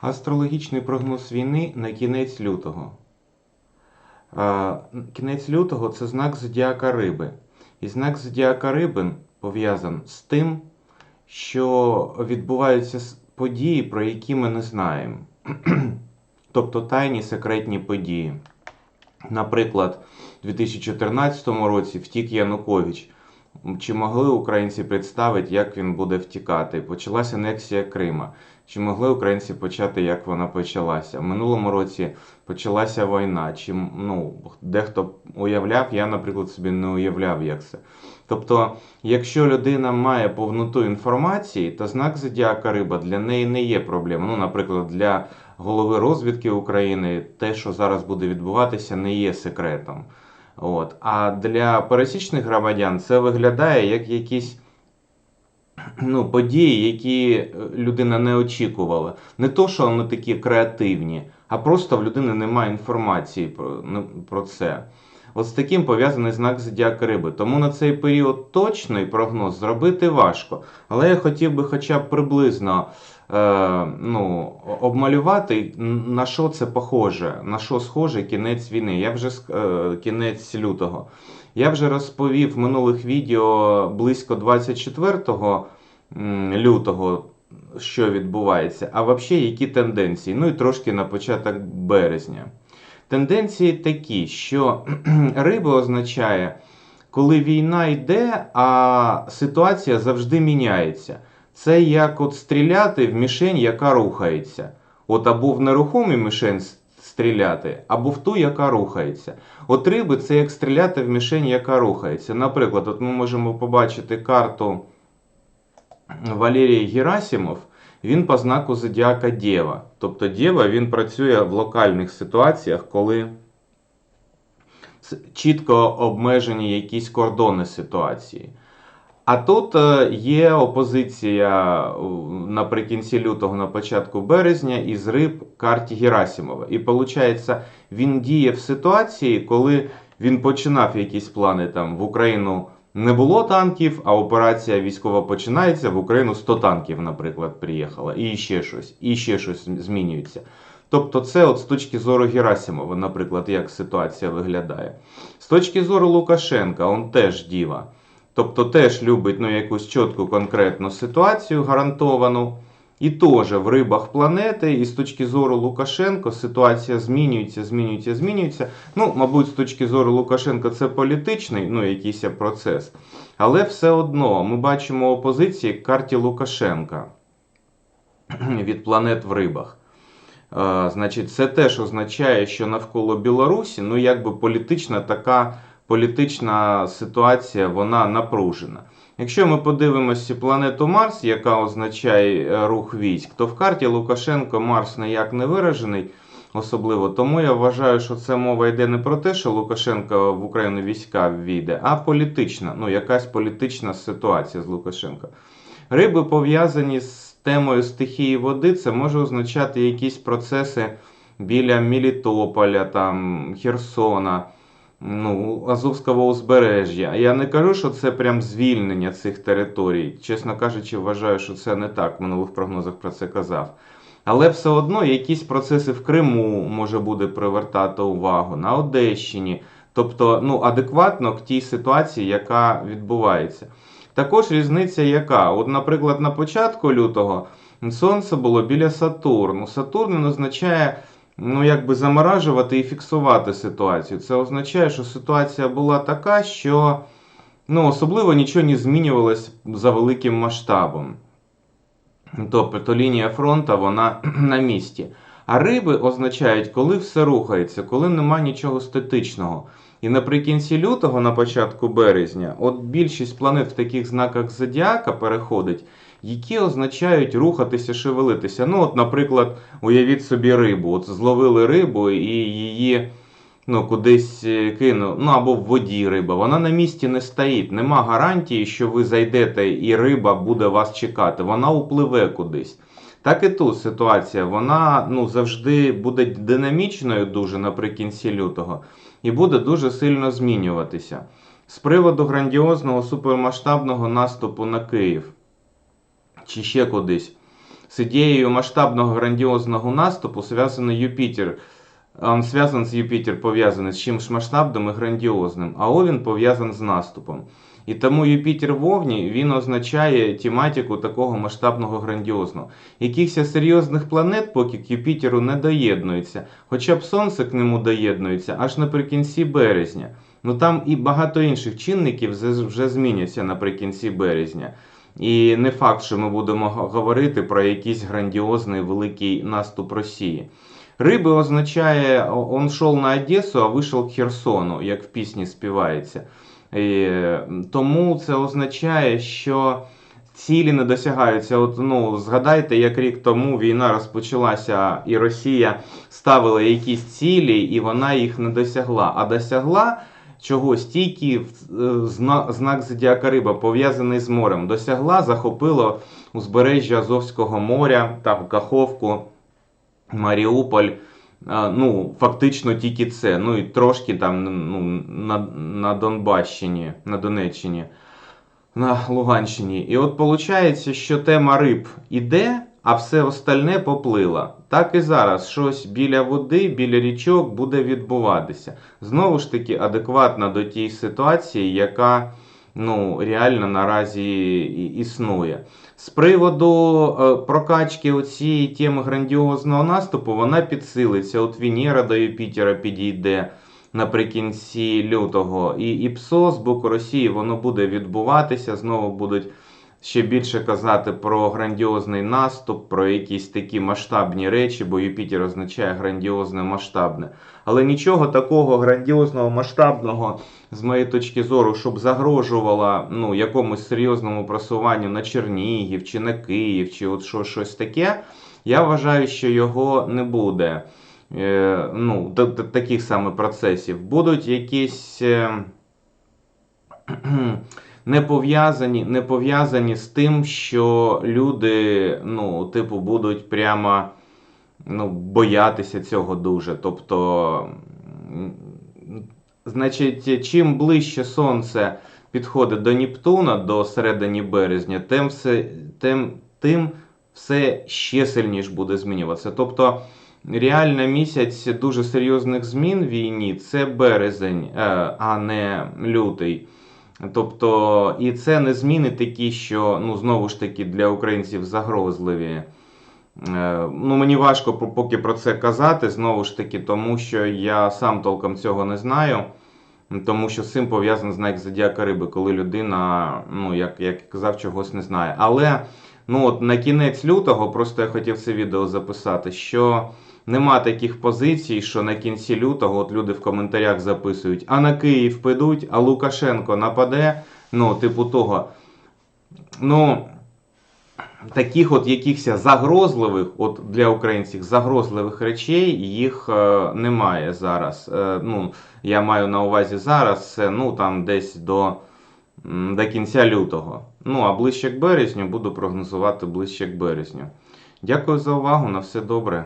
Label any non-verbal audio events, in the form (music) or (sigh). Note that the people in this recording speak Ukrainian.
Астрологічний прогноз війни на кінець лютого. Кінець лютого це знак зодіака Риби. І знак зодіака Риби пов'язаний з тим, що відбуваються події, про які ми не знаємо. (clears throat) тобто тайні секретні події. Наприклад, у 2014 році втік Янукович. Чи могли українці представити, як він буде втікати? Почалася анексія Крима. Чи могли українці почати, як вона почалася? В минулому році почалася війна. Чи ну, дехто уявляв, я, наприклад, собі не уявляв, як це. Тобто, якщо людина має повноту інформації, то знак зодіака риба для неї не є проблемою. Ну, наприклад, для голови розвідки України те, що зараз буде відбуватися, не є секретом. От. А для пересічних громадян це виглядає як якісь ну, події, які е, людина не очікувала. Не то, що вони такі креативні, а просто в людини немає інформації про, ну, про це. От з таким пов'язаний знак зодіака риби. Тому на цей період точний прогноз зробити важко. Але я хотів би хоча б приблизно е, ну, обмалювати, на що це похоже, на що схоже кінець війни. Я вже е, кінець лютого. Я вже розповів в минулих відео близько 24 лютого, що відбувається, а взагалі які тенденції. Ну і трошки на початок березня. Тенденції такі, що (clears throat) риба означає, коли війна йде, а ситуація завжди міняється. Це як от стріляти в мішень, яка рухається. От або в нерухомі мішень стріляти, або в ту, яка рухається. От риби це як стріляти в мішень, яка рухається. Наприклад, от ми можемо побачити карту Валерій Герасимов. Він по знаку зодіака Дєва. Тобто Дєва він працює в локальних ситуаціях, коли чітко обмежені якісь кордони ситуації. А тут е, є опозиція е, наприкінці лютого, на початку березня із риб карті Герасимова. І виходить, він діє в ситуації, коли він починав якісь плани там в Україну. Не було танків, а операція військова починається. В Україну 100 танків, наприклад, приїхало, і ще щось, і ще щось змінюється. Тобто, це от з точки зору Герасимова, наприклад, як ситуація виглядає. З точки зору Лукашенка, он теж діва. Тобто теж любить ну, якусь чітку конкретну ситуацію гарантовану. І теж в рибах планети, і з точки зору Лукашенко ситуація змінюється, змінюється, змінюється. Ну, мабуть, з точки зору Лукашенка це політичний ну, якийсь процес. Але все одно ми бачимо опозиції к карті Лукашенка (clears throat) від планет в рибах. Значить, це теж означає, що навколо Білорусі, ну якби політична така політична ситуація, вона напружена. Якщо ми подивимося планету Марс, яка означає е, рух військ, то в карті Лукашенко Марс ніяк не виражений. Особливо тому я вважаю, що це мова йде не про те, що Лукашенко в Україну війська ввійде, а політична, ну якась політична ситуація з Лукашенко. Риби пов'язані з темою стихії води, це може означати якісь процеси біля Мелітополя, там, Херсона, ну, Азовського узбережжя. Я не кажу, що це прям звільнення цих територій. Чесно кажучи, вважаю, що це не так. В минулих прогнозах про це казав. Але все одно якісь процеси в Криму може буде привертати увагу на Одещині, тобто ну, адекватно к тій ситуації, яка відбувається. Також різниця яка? От, наприклад, на початку лютого сонце було біля Сатурну. Сатурн означає ну, якби заморажувати і фіксувати ситуацію. Це означає, що ситуація була така, що ну, особливо нічого не змінювалось за великим масштабом. Тобто лінія фронту вона (clears throat) на місці. А риби означають, коли все рухається, коли нема нічого статичного. І наприкінці лютого, на початку березня, от більшість планет в таких знаках зодіака переходить, які означають рухатися, шевелитися. Ну, от, наприклад, уявіть собі рибу. От зловили рибу і її ну, кудись е, кинув, ну або в воді риба. Вона на місці не стоїть. Нема гарантії, що ви зайдете і риба буде вас чекати. Вона upливе кудись. Так і тут ситуація, вона ну, завжди буде динамічною дуже наприкінці лютого і буде дуже сильно змінюватися. З приводу грандіозного супермасштабного наступу на Київ чи ще кудись. С идеей масштабного грандиозного наступу связан Юпитер. Он связан з Юпітер, пов'язаний з чимось масштабним і грандіозним, а Овін пов'язаний з наступом. І тому Юпітер в Овні він означає тематику такого масштабного грандіозного. Якихось серйозних планет поки к Юпітеру не доєднується, хоча б Сонце к нему доєднується аж наприкінці березня. Ну там і багато інших чинників вже зміняться наприкінці березня. І не факт, що ми будемо говорити про якийсь грандіозний великий наступ Росії. Риби означає, он шел на Одесу, а вийшов к Херсону, як в пісні співається. І, тому це означає, що цілі не досягаються. От, ну, згадайте, як рік тому війна розпочалася, і Росія ставила якісь цілі, і вона їх не досягла. А досягла чогось тільки в- е, знак Зодіака Риба, пов'язаний з морем. Досягла, захопила узбережжя Азовського моря, там Каховку. Маріуполь. Ну, фактично тільки це. Ну і трошки там ну, на, на Донбащині, на Донеччині, на Луганщині. І от виходить, що тема риб іде, а все остальне поплило. Так і зараз щось біля води, біля річок буде відбуватися. Знову ж таки, адекватно до тієї ситуації, яка ну, реально наразі існує. З приводу е, прокачки цієї теми грандіозного наступу, вона підсилиться. От Венера до Юпітера підійде наприкінці лютого. І, і ПСО з боку Росії воно буде відбуватися. Знову будуть ще більше казати про грандіозний наступ, про якісь такі масштабні речі, бо Юпітер означає грандіозне масштабне. Але нічого такого грандіозного масштабного, з моєї точки зору, щоб загрожувало ну, якомусь серйозному просуванню на Чернігів чи на Київ, чи от що, щось таке, я вважаю, що його не буде. Е, ну, таких саме процесів. Будуть якісь. Е, не пов'язані, не пов'язані з тим, що люди, ну, типу, будуть прямо ну, боятися цього дуже. Тобто, значить, чим ближче сонце підходить до Нептуна до середини березня, тим все, тим, тим все ще сильніше буде змінюватися. Тобто, реально місяць дуже серйозних змін в війні це березень, е, а не лютий. Тобто, і це не зміни такі, що ну знову ж таки для українців загрозливі. Е, Ну, мені важко поки про це казати, знову ж таки, тому що я сам толком цього не знаю. Тому що з цим пов'язаний знак зодіака риби, коли людина, ну як, як казав, чогось не знає. Але ну от на кінець лютого, просто я хотів це відео записати, що нема таких позицій, що на кінці лютого от люди в коментарях записують, а на Київ підуть, а Лукашенко нападе. Ну, типу того. Ну, таких от якихось загрозливих, от для українців загрозливих речей їх е, немає зараз. Е, ну, я маю на увазі зараз, це ну там десь до, до кінця лютого. Ну, а ближче к березню буду прогнозувати ближче к березню. Дякую за увагу, на все добре.